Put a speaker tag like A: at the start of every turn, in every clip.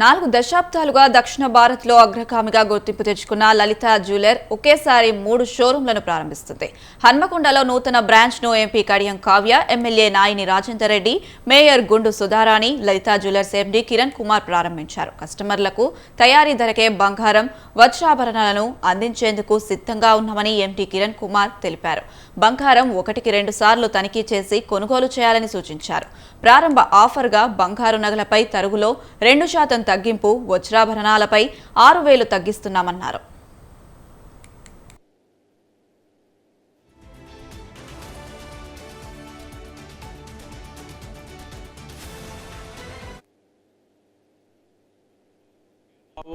A: నాలుగు దశాబ్దాలుగా దక్షిణ భారత్లో అగ్రగామిగా గుర్తింపు తెచ్చుకున్న లలిత జ్యువెలర్ ఒకేసారి మూడు షోరూంలను ప్రారంభిస్తుంది. హన్మకొండలో నూతన బ్రాంచ్ను MP Kadiyam Kavya MLA Naini Rajender Reddy mayor Gundu Sudharani Lalitha Jewellers MD Kiran Kumar ప్రారంభించారు. కస్టమర్లకు తయారీ ధరకే బంగారం వజ్రాభరణాలను అందించేందుకు సిద్ధంగా ఉన్నామని ఎంపీ కిరణ్ కుమార్ తెలిపారు. బంగారం ఒకటికి రెండు సార్లు తనిఖీ చేసి కొనుగోలు చేయాలని సూచించారు. ప్రారంభ ఆఫర్గా బంగారు నగలపై తరుగులో రెండు శాతం తగ్గింపు వజ్రాభరణాలపై ఆరు వేలు తగ్గిస్తున్నామన్నారు.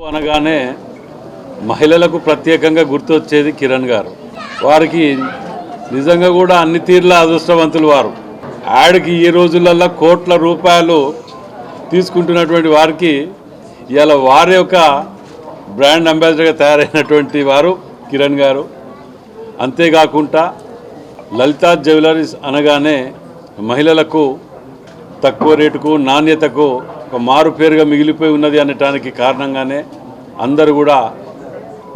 B: అనగానే మహిళలకు ప్రత్యేకంగా గుర్తొచ్చేది కిరణ్ గారు. వారికి నిజంగా కూడా అన్ని తీర్ల అదృష్టవంతులు వారు. యాడ్కి ఈ రోజులలో కోట్ల రూపాయలు తీసుకుంటున్నటువంటి వారికి ఇలా వారి యొక్క బ్రాండ్ అంబాసిడర్గా తయారైనటువంటి వారు కిరణ్ గారు. అంతేకాకుండా లలితా జ్యువెలరీస్ అనగానే మహిళలకు తక్కువ రేటుకు నాణ్యతకు ఒక మారు పేరుగా మిగిలిపోయి ఉన్నది అనటానికి కారణంగానే అందరూ కూడా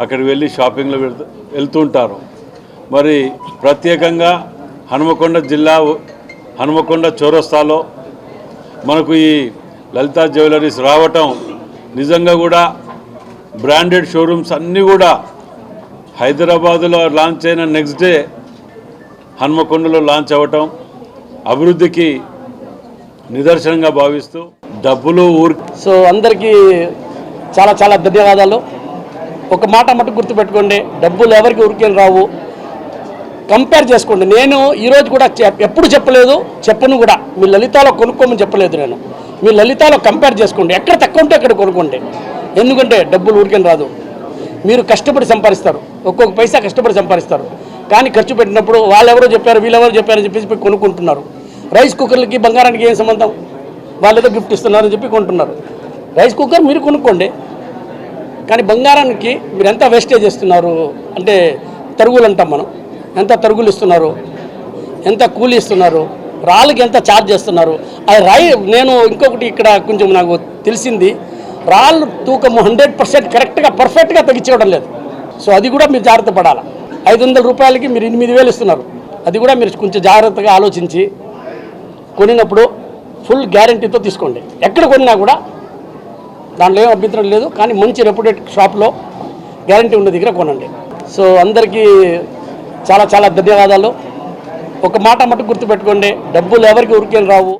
B: అక్కడికి వెళ్ళి షాపింగ్లో వెళ్తూ వెళ్తుంటారు. మరి ప్రత్యేకంగా హనుమకొండ జిల్లా హనుమకొండ చౌరస్తాలో మనకు ఈ లలితా జ్యువెలరీస్ రావటం నిజంగా కూడా బ్రాండెడ్ షోరూమ్స్ అన్నీ కూడా హైదరాబాదులో లాంచ్ అయిన నెక్స్ట్ డే హన్మకొండలో లాంచ్ అవ్వటం అభివృద్ధికి నిదర్శనంగా భావిస్తూ డబ్బులు ఊరి
C: సో అందరికీ చాలా చాలా ధన్యవాదాలు. ఒక మాట మటుకు గుర్తుపెట్టుకోండి. డబ్బులు ఎవరికి ఉరికేం రావు. కంపేర్ చేసుకోండి. నేను ఈరోజు కూడా చెప్- ఎప్పుడు చెప్పలేదు చెప్పను కూడా. మీ లలితాలో కొనుక్కోమని చెప్పలేదు నేను. మీ లలితాలో కంపేర్ చేసుకోండి. ఎక్కడ తక్కువ ఉంటే అక్కడ కొనుక్కోండి. ఎందుకంటే డబ్బులు ఊరికేం రాదు. మీరు కష్టపడి సంపాదిస్తారు. ఒక్కొక్క పైసా కష్టపడి సంపాదిస్తారు. కానీ ఖర్చు పెట్టినప్పుడు వాళ్ళెవరో చెప్పారు వీళ్ళెవరో చెప్పారని చెప్పేసి పోయి కొనుక్కుంటున్నారు. రైస్ కుక్కర్లకి బంగారానికి ఏం సంబంధం? వాళ్ళు ఏదో గిఫ్ట్ ఇస్తున్నారని చెప్పి కొంటున్నారు. రైస్ కుక్కర్ మీరు కొనుక్కోండి. కానీ బంగారానికి మీరు ఎంత వేస్టేజ్ ఇస్తున్నారు? అంటే తరుగులు అంటాం మనం. ఎంత తరుగులు ఇస్తున్నారు? ఎంత కూలి ఇస్తున్నారు? రాళ్ళకి ఎంత ఛార్జ్ చేస్తున్నారు? అది రాయి నేను ఇంకొకటి ఇక్కడ కొంచెం నాకు తెలిసింది. రాళ్ళు తూకము హండ్రెడ్ పర్సెంట్ కరెక్ట్గా పర్ఫెక్ట్గా తగ్గించేవడం లేదు. సో అది కూడా మీరు జాగ్రత్త పడాలి? ఐదు వందల రూపాయలకి మీరు ఎనిమిది వేలు ఇస్తున్నారు. అది కూడా మీరు కొంచెం జాగ్రత్తగా ఆలోచించి కొనినప్పుడు ఫుల్ గ్యారంటీతో తీసుకోండి. ఎక్కడ కొనినా కూడా దాంట్లో ఏం అభ్యంతరం లేదు కానీ మంచి రెప్యూటెడ్ షాప్లో గ్యారంటీ ఉన్న దగ్గర కొనండి. సో అందరికీ చాలా చాలా ధన్యవాదాలు. ఒక మాట మటుకు గుర్తుపెట్టుకోండి డబ్బులు ఎవరికి ఉరికేం రావు.